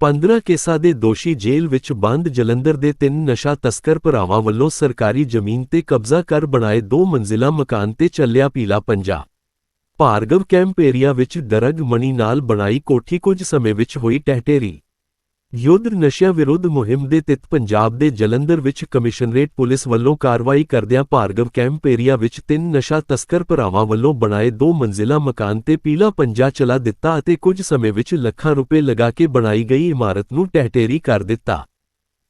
15 ਕੇਸਾਂ ਦੇ ਦੋਸ਼ੀ ਜੇਲ੍ਹ ਵਿੱਚ ਬੰਦ ਜਲੰਧਰ ਦੇ ਤਿੰਨ ਨਸ਼ਾ ਤਸਕਰ ਭਰਾਵਾਂ ਵੱਲੋਂ ਸਰਕਾਰੀ ਜ਼ਮੀਨ ਤੇ ਕਬਜ਼ਾ ਕਰ ਬਣਾਏ ਦੋ ਮੰਜ਼ਿਲਾ ਮਕਾਨ ਤੇ ਚੱਲਿਆ ਪੀਲਾ ਪੰਜਾ। ਭਾਰਗਵ ਕੈਂਪ ਏਰੀਆ ਵਿੱਚ ਦਰਗ ਮਣੀ ਨਾਲ ਬਣਾਈ ਕੋਠੀ ਕੁਝ ਸਮੇਂ ਵਿੱਚ ਹੋਈ ਟਹਿਟੇਰੀ। ਯੁੱਧ ਨਸ਼ਿਆਂ ਵਿਰੁੱਧ ਮੁਹਿੰਮ ਦੇ ਤਹਿਤ ਪੰਜਾਬ ਦੇ ਜਲੰਧਰ ਵਿੱਚ ਕਮਿਸ਼ਨਰੇਟ ਪੁਲਿਸ ਵੱਲੋਂ ਕਾਰਵਾਈ ਕਰਦਿਆਂ ਭਾਰਗਵ ਕੈਂਪ ਏਰੀਆ ਵਿੱਚ ਤਿੰਨ ਨਸ਼ਾ ਤਸਕਰ ਭਰਾਵਾਂ ਵੱਲੋਂ ਬਣਾਏ ਦੋ ਮੰਜ਼ਿਲਾ ਮਕਾਨ ਤੇ ਪੀਲਾ ਪੰਜਾ ਚਲਾ ਦਿੱਤਾ ਅਤੇ ਕੁਝ ਸਮੇਂ ਵਿੱਚ ਲੱਖਾਂ ਰੁਪਏ ਲਗਾ ਕੇ ਬਣਾਈ ਗਈ ਇਮਾਰਤ ਨੂੰ ਟਹਿਟੇਰੀ ਕਰ ਦਿੱਤਾ।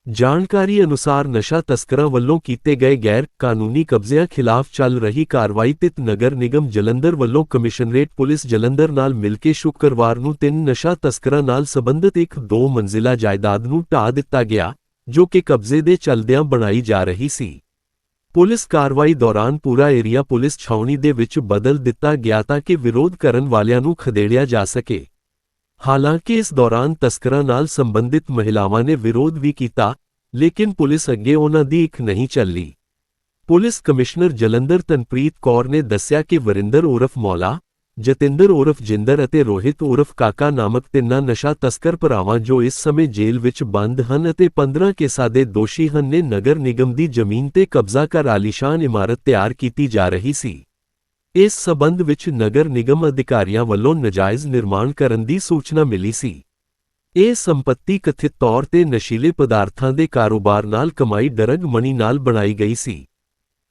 ਜਾਣਕਾਰੀ ਅਨੁਸਾਰ ਨਸ਼ਾ ਤਸਕਰਾਂ ਵੱਲੋਂ ਕੀਤੇ ਗਏ ਗੈਰ ਕਾਨੂੰਨੀ ਕਬਜ਼ਿਆਂ ਖਿਲਾਫ ਚੱਲ ਰਹੀ ਕਾਰਵਾਈ ਤਿਤ ਨਗਰ ਨਿਗਮ ਜਲੰਧਰ ਵੱਲੋਂ ਕਮਿਸ਼ਨਰੇਟ ਪੁਲਿਸ ਜਲੰਧਰ ਨਾਲ ਮਿਲ ਕੇ ਸ਼ੁੱਕਰਵਾਰ ਨੂੰ ਤਿੰਨ ਨਸ਼ਾ ਤਸਕਰਾਂ ਨਾਲ ਸੰਬੰਧਿਤ ਇੱਕ ਦੋ ਮੰਜ਼ਿਲਾ ਜਾਇਦਾਦ ਨੂੰ ਢਾਹ ਦਿੱਤਾ ਗਿਆ, ਜੋ ਕਿ ਕਬਜ਼ੇ ਦੇ ਚਲਦਿਆਂ ਬਣਾਈ ਜਾ ਰਹੀ ਸੀ। ਪੁਲਿਸ ਕਾਰਵਾਈ ਦੌਰਾਨ ਪੂਰਾ ਏਰੀਆ ਪੁਲਿਸ ਛਾਉਣੀ ਦੇ ਵਿੱਚ ਬਦਲ ਦਿੱਤਾ ਗਿਆ ਤਾਂ ਕਿ ਵਿਰੋਧ ਕਰਨ ਵਾਲਿਆਂ ਨੂੰ ਖਦੇੜਿਆ ਜਾ ਸਕੇ। ਹਾਲਾਂਕਿ ਇਸ ਦੌਰਾਨ ਤਸਕਰਾਂ ਨਾਲ ਸੰਬੰਧਿਤ ਮਹਿਲਾਵਾਂ ਨੇ ਵਿਰੋਧ ਵੀ ਕੀਤਾ, ਲੇਕਿਨ ਪੁਲਿਸ ਅੱਗੇ ਉਹਨਾਂ ਦੀ ਇੱਕ ਨਹੀਂ ਚੱਲੀ। ਪੁਲਿਸ ਕਮਿਸ਼ਨਰ ਜਲੰਧਰ ਤਨਪ੍ਰੀਤ ਕੌਰ ਨੇ ਦੱਸਿਆ ਕਿ ਵਰਿੰਦਰ ਉਰਫ ਮੌਲਾ, ਜਤਿੰਦਰ ਉਰਫ ਜਿੰਦਰ ਅਤੇ ਰੋਹਿਤ ਉਰਫ ਕਾਕਾ ਨਾਮਕ ਤਿੰਨਾਂ ਨਸ਼ਾ ਤਸਕਰ ਭਰਾਵਾਂ ਜੋ ਇਸ ਸਮੇਂ ਜੇਲ੍ਹ ਵਿੱਚ ਬੰਦ ਹਨ ਅਤੇ 15 ਕੇਸਾਂ ਦੇ ਦੋਸ਼ੀ ਹਨ ਨੇ ਨਗਰ ਨਿਗਮ ਦੀ ਜ਼ਮੀਨ ਤੇ ਕਬਜ਼ਾ ਕਰ ਆਲੀਸ਼ਾਨ ਇਮਾਰਤ ਤਿਆਰ ਕੀਤੀ ਜਾ ਰਹੀ ਸੀ। ਇਸ ਸਬੰਧ ਵਿੱਚ ਨਗਰ ਨਿਗਮ ਅਧਿਕਾਰੀਆਂ ਵੱਲੋਂ ਨਜਾਇਜ਼ ਨਿਰਮਾਣ ਕਰਨ ਦੀ ਸੂਚਨਾ ਮਿਲੀ ਸੀ। ਇਹ ਸੰਪਤੀ ਕਥਿਤ ਤੌਰ ਤੇ ਨਸ਼ੀਲੇ ਪਦਾਰਥਾਂ ਦੇ ਕਾਰੋਬਾਰ ਨਾਲ ਕਮਾਈ ਡਰਗ ਮਣੀ ਨਾਲ ਬਣਾਈ ਗਈ ਸੀ।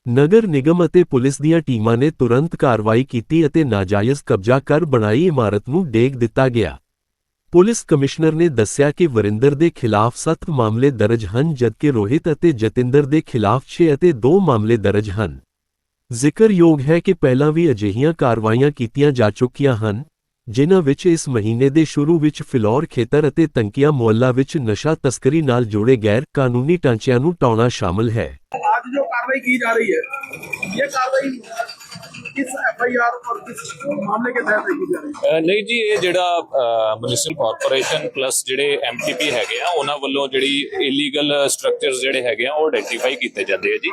ਨਗਰ ਨਿਗਮ ਅਤੇ ਪੁਲਿਸ ਦੀਆਂ ਟੀਮਾਂ ਨੇ ਤੁਰੰਤ ਕਾਰਵਾਈ ਕੀਤੀ ਅਤੇ ਨਾਜਾਇਜ਼ ਕਬਜ਼ਾ ਕਰ ਬਣਾਈ ਇਮਾਰਤ ਨੂੰ ਡੇਗ ਦਿੱਤਾ ਗਿਆ। ਪੁਲਿਸ ਕਮਿਸ਼ਨਰ ਨੇ ਦੱਸਿਆ ਕਿ ਵਰਿੰਦਰ ਦੇ ਖਿਲਾਫ 7 ਮਾਮਲੇ ਦਰਜ ਹਨ, ਜਦਕਿ ਰੋਹਿਤ ਅਤੇ ਜਤਿੰਦਰ ਦੇ ਖਿਲਾਫ 6 ਅਤੇ 2 ਮਾਮਲੇ ਦਰਜ ਹਨ। ਜ਼ਿਕਰਯੋਗ ਹੈ ਕਿ ਪਹਿਲਾਂ ਵੀ ਅਜਿਹੀਆਂ ਕਾਰਵਾਈਆਂ ਕੀਤੀਆਂ ਜਾ ਚੁੱਕੀਆਂ ਹਨ, ਜਿਨ੍ਹਾਂ ਵਿੱਚ ਇਸ ਮਹੀਨੇ ਦੇ ਸ਼ੁਰੂ ਵਿੱਚ ਫਿਲੌਰ ਖੇਤਰ ਅਤੇ ਤੰਕੀਆਂ ਮੁਹੱਲਾ ਵਿੱਚ ਨਸ਼ਾ ਤਸਕਰੀ ਨਾਲ ਜੁੜੇ ਗੈਰ ਕਾਨੂੰਨੀ ਢਾਂਚਿਆਂ ਨੂੰ ਟਾਉਣਾ ਸ਼ਾਮਲ ਹੈ। ਅੱਜ ਜੋ ਕਾਰਵਾਈ ਕੀਤੀ ਜਾ ਰਹੀ ਹੈ, ਇਹ ਕਾਰਵਾਈ किस एफआईआर और किस मामले के तहत की जा रही है ਅਹ ਨਹੀਂ ਜੀ ਇਹ ਜਿਹੜਾ ਮਿਊਨਿਸਪਲ ਕਾਰਪੋਰੇਸ਼ਨ ਪਲੱਸ ਜਿਹੜੇ ਐਮਟੀਪੀ ਹੈਗੇ ਆ ਉਹਨਾਂ ਵੱਲੋਂ ਜਿਹੜੀ ਇਲੀਗਲ ਸਟਰਕਚਰਸ ਜਿਹੜੇ ਹੈਗੇ ਆ ਉਹ ਆਇਡੈਂਟੀਫਾਈ ਕੀਤੇ ਜਾਂਦੇ ਆ ਜੀ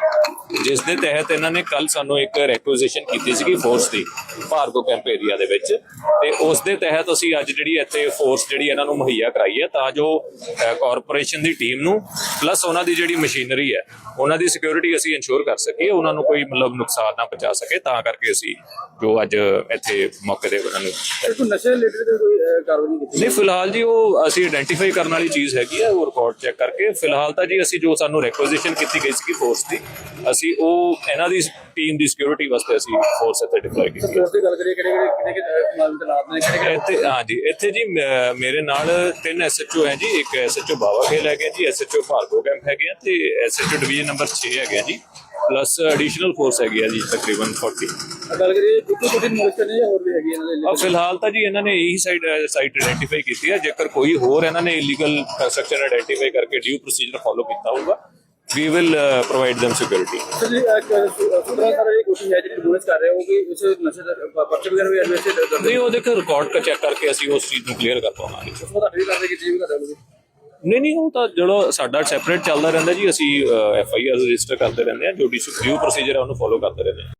ਜਿਸ ਦੇ ਤਹਿਤ ਇਹਨਾਂ ਨੇ ਕੱਲ ਸਾਨੂੰ ਇੱਕ ਰੈਕੁਇਜ਼ੀਸ਼ਨ ਕੀਤੀ ਸੀਗੀ ਫੋਰਸ ਦੀ ਭਾਰਗੋ ਕੈਂਪ ਏਰੀਆ ਦੇ ਵਿੱਚ ਤੇ ਉਸ ਦੇ ਤਹਿਤ ਅਸੀਂ ਅੱਜ ਜਿਹੜੀ ਇੱਥੇ ਫੋਰਸ ਜਿਹੜੀ ਇਹਨਾਂ ਨੂੰ ਮੁਹੱਈਆ ਕਰਾਈ ਹੈ ਤਾਂ ਜੋ ਕਾਰਪੋਰੇਸ਼ਨ ਦੀ ਟੀਮ ਨੂੰ ਪਲੱਸ ਉਹਨਾਂ ਦੀ ਜਿਹੜੀ ਮਸ਼ੀਨਰੀ ਹੈ ਉਹਨਾਂ ਦੀ ਸਿਕਿਉਰਿਟੀ ਅਸੀਂ ਇਨਸ਼ੋਰ ਕਰ ਸਕੀਏ ਉਹਨਾਂ ਨੂੰ ਕੋਈ ਮਤਲਬ ਨੁਕਸਾਨ ਨਾ ਪਹੁੰਚਾ ਸਕੇ ਤਾਂ ਕਰਕੇ ਅਸੀਂ ਜੋ ਅੱਜ ਇੱਥੇ ਮੌਕੇ ਤੇ ਉਹਨਾਂ ਨੂੰ ਕੋਈ ਨਸ਼ੇ ਰਿਲੇਟਡ ਕੋਈ ਕਾਰਵਾਈ ਨਹੀਂ ਕੀਤੀ? ਨਹੀਂ ਫਿਲਹਾਲ ਜੀ ਉਹ ਅਸੀਂ ਆਇਡੈਂਟੀਫਾਈ ਕਰਨ ਵਾਲੀ ਚੀਜ਼ ਹੈਗੀ ਆ ਉਹ ਰਿਕਾਰਡ ਚੈੱਕ ਕਰਕੇ। ਫਿਲਹਾਲ ਤਾਂ ਜੀ ਅਸੀਂ ਜੋ ਸਾਨੂੰ ਰੈਕੁਇਜ਼ੀਸ਼ਨ ਕੀਤੀ ਗਈ ਸੀ ਫੋਰਸ ਦੀ ਅਸੀਂ ਉਹ ਇਹਨਾਂ ਦੀ ਟੀਮ ਦੀ ਸਿਕਿਉਰਿਟੀ ਵਾਸਤੇ ਅਸੀਂ ਫੋਰਸ ਇੱਥੇ ਡਿਪਲੋਏ ਕੀਤੀ ਹੈ ਫੋਰਸ ਦੀ ਗੱਲ ਕਰੀਏ ਕਿਹੜੇ ਕਿਹੜੇ ਕਿਹੜੇ ਮਾਲਮ ਤੇ ਲਾਭ ਨੇ ਕਿਹੜੇ ਇੱਥੇ ਹਾਂ ਜੀ ਇੱਥੇ ਜੀ ਮੇਰੇ ਨਾਲ ਤਿੰਨ ਐਸਐਚਓ ਹੈ ਜੀ ਇੱਕ ਐਸਐਚਓ ਬਾਵਾ ਖੇਲ ਹੈਗੇ ਜੀ ਐਸਐਚਓ ਭਾਰਗੋ ਕੈਂਪ ਹੈਗੇ ਆ ਤੇ ਐਸਐਚਓ ਡਿਵੀਜ਼ਨ ਨੰਬਰ 6 ਹੈਗੇ ਜੀ। ਪਲੱਸ ਐਡੀਸ਼ਨਲ ਫੋਰਸ ਹੈਗੀ ਆ ਜੀ ਤਕਰੀਬਨ 40 ਗੱਲ ਕਰੀਏ ਇੱਕੋ ਕੋਈ ਮੋਲਿਸਟਰ ਨੇ ਜਾਂ ਹੋਰ ਵੀ ਹੈਗੀ ਇਹਨਾਂ ਦੇ ਆ ਫਿਲਹਾਲ ਤਾਂ ਜੀ ਇਹਨਾਂ ਨੇ ਇਹੀ ਸਾਈਡ ਸਾਈਟ ਆਇਡੈਂਟੀਫਾਈ ਕੀਤੀ ਹੈ ਜੇਕਰ ਕੋਈ ਹੋਰ ਇਹਨਾਂ ਨੇ ਇਲੀਗਲ ਕੰਸਟਰਕਸ਼ਨ ਆਇਡੈਂਟੀਫਾਈ ਕਰਕੇ ਡਿਊ ਪ੍ਰੋਸੀਜਰ ਫਾਲੋ ਕੀਤਾ ਹੋਊਗਾ we will provide them security sir ji ਸੁਧਰਾ sir ਇਹ ਕੋਸ਼ਿਸ਼ ਹੈ ਜਿਹੜੀ ਬੋਨਸ ਕਰ ਰਹੇ ਹੋ ਕਿ ਇਸ ਨਸ਼ੇ ਦਾ ਪਰਚੇ ਵਗੈਰਾ ਵੀ ਐਡਮਿਸ਼ਨ ਕਰਦੇ ਨਹੀਂ ਉਹ ਦੇਖੋ ਰਿਕਾਰਡ ਕਾ ਚੈੱਕ ਕਰਕੇ ਅਸੀਂ ਉਸ ਚੀਜ਼ ਨੂੰ ਕਲੀਅਰ ਕਰ ਪਾਵਾਂਗੇ ਤੁਹਾਡੀ ਕਰਦੇ ਕੀਤੀ ਵੀ ਕਰ ਰਹੇ ਨਹੀਂ ਨਹੀਂ, ਉਹ ਤਾਂ ਜਿਹੜਾ ਸਾਡਾ ਸੈਪਰੇਟ ਚੱਲਦਾ ਰਹਿੰਦਾ ਜੀ, ਅਸੀਂ ਐਫ ਆਈ ਆਰ ਰਜਿਸਟਰ ਕਰਦੇ ਰਹਿੰਦੇ ਆ ਜੋ ਡਿਊ ਪ੍ਰੋਸੀਜਰ ਹੈ ਉਹਨੂੰ ਫੋਲੋ ਕਰਦੇ ਰਹਿੰਦੇ ਹਾਂ।